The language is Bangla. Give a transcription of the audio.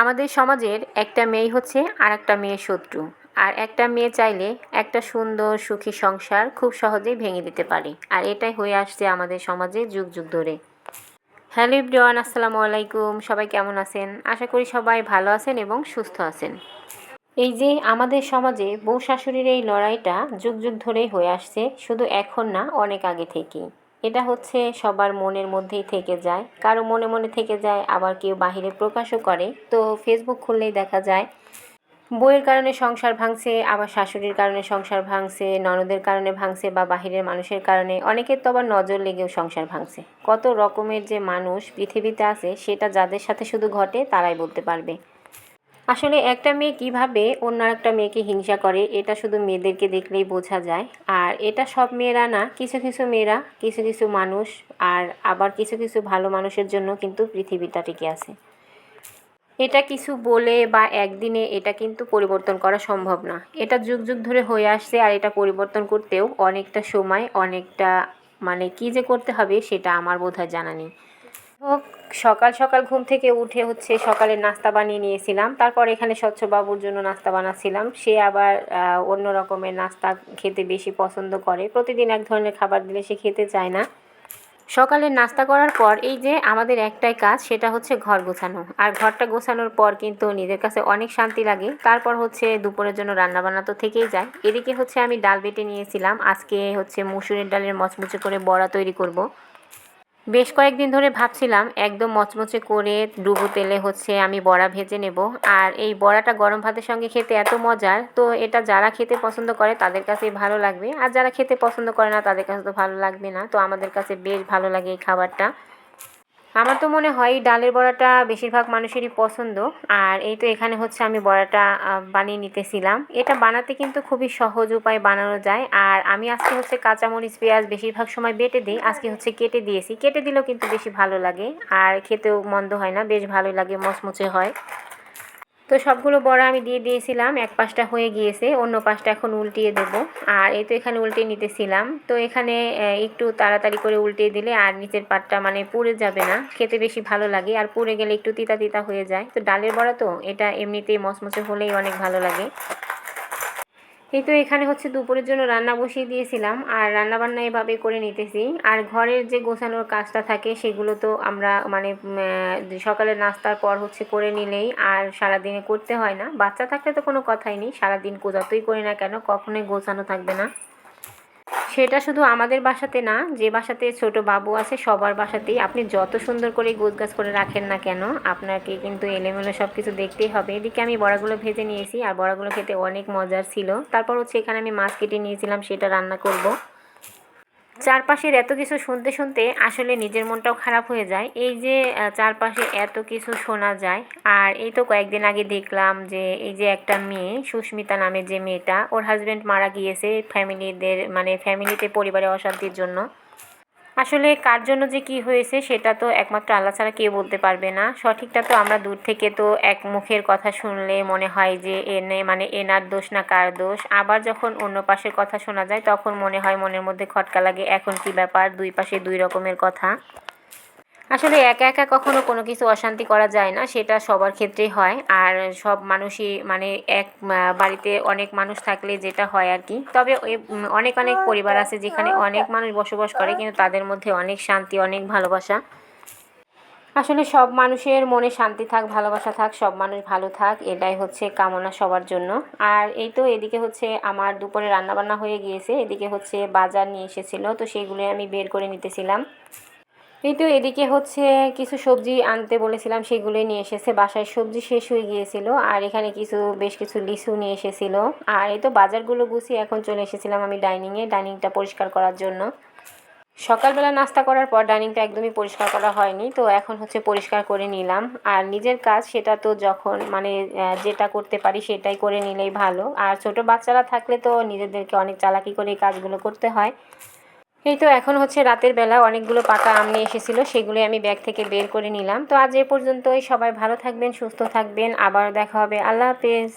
আমাদের সমাজের একটা মেয়ে হচ্ছে আর একটা মেয়ের শত্রু। আর একটা মেয়ে চাইলে একটা সুন্দর সুখী সংসার খুব সহজেই ভেঙে দিতে পারে। আর এটাই হয়ে আসছে আমাদের সমাজে যুগ যুগ ধরে। হ্যালো ইব্রিওয়ান আসসালামু আলাইকুম। সবাই কেমন আছেন? আশা করি সবাই ভালো আছেন এবং সুস্থ আছেন। এই যে আমাদের সমাজে বউ শাশুড়ির এই লড়াইটা যুগ যুগ ধরেই হয়ে আসছে, শুধু এখন না, অনেক আগে থেকেই। এটা হচ্ছে সবার মনের মধ্যেই থেকে যায়। কারও মনে মনে থেকে যায়, আবার কেউ বাহিরে প্রকাশও করে। তো ফেসবুক খুললেই দেখা যায়, বইয়ের কারণে সংসার ভাঙছে, আবার শাশুড়ির কারণে সংসার ভাঙছে, ননদের কারণে ভাঙছে বা বাহিরের মানুষের কারণে অনেকের তো আবার নজর লেগেও সংসার ভাঙছে। কত রকমের যে মানুষ পৃথিবীতে আছে, সেটা যাদের সাথে শুধু ঘটে, তারাই বলতে পারবে। আসলে একটা মেয়ে কীভাবে অন্য একটা মেয়েকে হিংসা করে, এটা শুধু মেয়েদেরকে দেখলেই বোঝা যায়। আর এটা সব মেয়েরা না, কিছু কিছু মেয়েরা, কিছু কিছু মানুষ, আর আবার কিছু কিছু ভালো মানুষের জন্য কিন্তু পৃথিবীটা টিকে আছে। এটা কিছু বলে বা একদিনে এটা কিন্তু পরিবর্তন করা সম্ভব না। এটা যুগ যুগ ধরে হয়ে আসছে আর এটা পরিবর্তন করতেও অনেকটা সময়, অনেকটা মানে কী যে করতে হবে সেটা আমার বোধহয় জানা নেই। হোক, সকাল সকাল ঘুম থেকে উঠে হচ্ছে সকালে নাস্তা বানিয়ে নিয়েছিলাম। তারপর এখানে স্বচ্ছ বাবুর জন্য নাস্তা বানাচ্ছিলাম। সে আবার অন্য রকমের নাস্তা খেতে বেশি পছন্দ করে। প্রতিদিন এক ধরনের খাবার দিলে সে খেতে চায় না। সকালে নাস্তা করার পর এই যে আমাদের একটাই কাজ, সেটা হচ্ছে ঘর গোছানো। আর ঘরটা গোছানোর পর কিন্তু নিজের কাছে অনেক শান্তি লাগে। তারপর হচ্ছে দুপুরের জন্য রান্নাবান্না তো থেকেই যায়। এদিকে হচ্ছে আমি ডাল বেটে নিয়েছিলাম। আজকে হচ্ছে মুসুরের ডালের মচমুচে করে বড়া তৈরি করব। বেশ কয়েকদিন ধরে ভাবছিলাম, একদম মচমচে করে ডুবো তেলে হচ্ছে আমি বড়া ভেজে নেব। আর এই বড়াটা গরম ভাতের সঙ্গে খেতে এত মজার, তো এটা যারা খেতে পছন্দ করে তাদের কাছেই ভালো লাগবে। আর যারা খেতে পছন্দ করে না তাদের কাছে তো ভালো লাগবে না। তো আমাদের কাছে বেশ ভালো লাগে এই খাবারটা। আমার তো মনে হয় ডালের বড়াটা বেশিরভাগ মানুষেরই পছন্দ। আর এই তো এখানে হচ্ছে আমি বড়াটা বানিয়ে নিতেছিলাম। এটা বানাতে কিন্তু খুবই সহজ উপায় বানানো যায়। আর আমি আজকে হচ্ছে কাঁচামরিচ, পেঁয়াজ বেশিরভাগ সময় বেটে দিই। আজকে হচ্ছে কেটে দিয়েছি। কেটে দিলেও কিন্তু বেশি ভালো লাগে। আর খেতেও মন্দ হয় না, বেশ ভালোই লাগে, মচমচে হয়। তো সবগুলো বড়া আমি দিয়ে দিয়েছিলাম, এক পাশটা হয়ে গিয়েছে, অন্য পাশটা এখন উল্টিয়ে দেব। আর এই তো এখানে উল্টে নিতেছিলাম। তো এখানে একটু তাড়াতাড়ি করে উল্টিয়ে দিলে আর নিচের পাটটা মানে পুড়ে যাবে না, খেতে বেশি ভালো লাগে। আর পুড়ে গেলে একটু তিতা তিতা হয়ে যায়। তো ডালের বড়া তো, এটা এমনিতেই মচমচে হলেই অনেক ভালো লাগে। এই তো এখানে হচ্ছে দুপুরের জন্য রান্না বসিয়ে দিয়েছিলাম, আর রান্না বান্না এভাবে করে নিতেছি। আর ঘরের যে গোছানোর কাজটা থাকে সেগুলো তো আমরা মানে সকালে নাস্তার পর হচ্ছে করে নিলেই আর সারাদিনে করতে হয় না। বাচ্চা থাকলে তো কোনো কথাই নেই, সারাদিন যতই করি না কেন, কখনোই গোছানো থাকবে না। সেটা শুধু আমাদের বাসাতে না, যে বাসাতে ছোট বাবু আছে সবার বাসাতেই আপনি যত সুন্দর করে গাছ করে রাখেন না কেন, আপনাকে কিন্তু এলেমেলো সব কিছু দেখতেই হবে এদিকে আমি বড়াগুলো ভেজে নিয়েছি, আর বড়াগুলো খেতে অনেক মজার ছিল তারপর হচ্ছে এখানে আমি মাছ কেটে নিয়েছিলাম, সেটা রান্না করব। চারপাশের এত কিছু শুনতে শুনতে আসলে নিজের মনটাও খারাপ হয়ে যায়। এই যে চারপাশে এত কিছু শোনা যায়, আর এই তো কয়েকদিন আগে দেখলাম যে, এই যে একটা মেয়ে, সুস্মিতা নামের যে মেয়েটা, ওর হাজব্যান্ড মারা গিয়েছে ফ্যামিলিদের মানে ফ্যামিলিতে পরিবারে অশান্তির জন্য। আসলে কার জন্য যে কি হয়েছে সেটা তো একমাত্র আল্লাহ ছাড়া কেউ বলতে পারবে না। সঠিকটা তো আমরা দূর থেকে তো এক মুখের কথা শুনলে মনে হয় যে এনে মানে এনার দোষ না কার দোষ। আবার যখন অন্য পাশের কথা শোনা যায় তখন মনে হয় মনের মধ্যে খটকা লাগে, এখন কি ব্যাপার? দুই পাশে দুই রকমের কথা। আসলে একা একা কখনো কোনো কিছু অশান্তি করা যায় না, সেটা সবার ক্ষেত্রেই হয়। আর সব মানুষই মানে এক বাড়িতে অনেক মানুষ থাকলে যেটা হয় আর কি। তবে অনেক অনেক পরিবার আছে যেখানে অনেক মানুষ বসবাস করে, কিন্তু তাদের মধ্যে অনেক শান্তি, অনেক ভালোবাসা। আসলে সব মানুষের মনে শান্তি থাক, ভালোবাসা থাক, সব মানুষ ভালো থাক, এটাই হচ্ছে কামনা সবার জন্য। আর এই তো এদিকে হচ্ছে আমার দুপুরে রান্নাবান্না হয়ে গিয়েছে, এদিকে হচ্ছে বাজার নিয়ে এসেছিল, তো সেগুলো আমি বের করে নিতেছিলাম। এই তো এদিকে হচ্ছে কিছু সবজি আনতে বলেছিলাম, সেগুলোই নিয়ে এসেছে। বাসায় সবজি শেষ হয়ে গিয়েছিল, আর এখানে কিছু, বেশ কিছু লিচু নিয়ে এসেছিল। আর এই তো বাজারগুলো গুছিয়ে এখন চলে এসেছিলাম আমি ডাইনিংয়ে, ডাইনিংটা পরিষ্কার করার জন্য। সকালবেলা নাস্তা করার পর ডাইনিংটা একদমই পরিষ্কার করা হয়নি, তো এখন হচ্ছে পরিষ্কার করে নিলাম। আর নিজের কাজ সেটা তো যখন মানে যেটা করতে পারি সেটাই করে নিলেই ভালো। আর ছোট বাচ্চারা থাকলে তো নিজেদেরকে অনেক চালাকি করে এই কাজগুলো করতে হয়। এই তো এখন হচ্ছে রাতের বেলা অনেকগুলো পাকা আম এসেছিল, সেগুলোই আমি ব্যাগ থেকে বের করে নিলাম। তো আজ এ পর্যন্তই, সবাই ভালো থাকবেন, সুস্থ থাকবেন আবার দেখা হবে। আল্লাহ হাফেজ।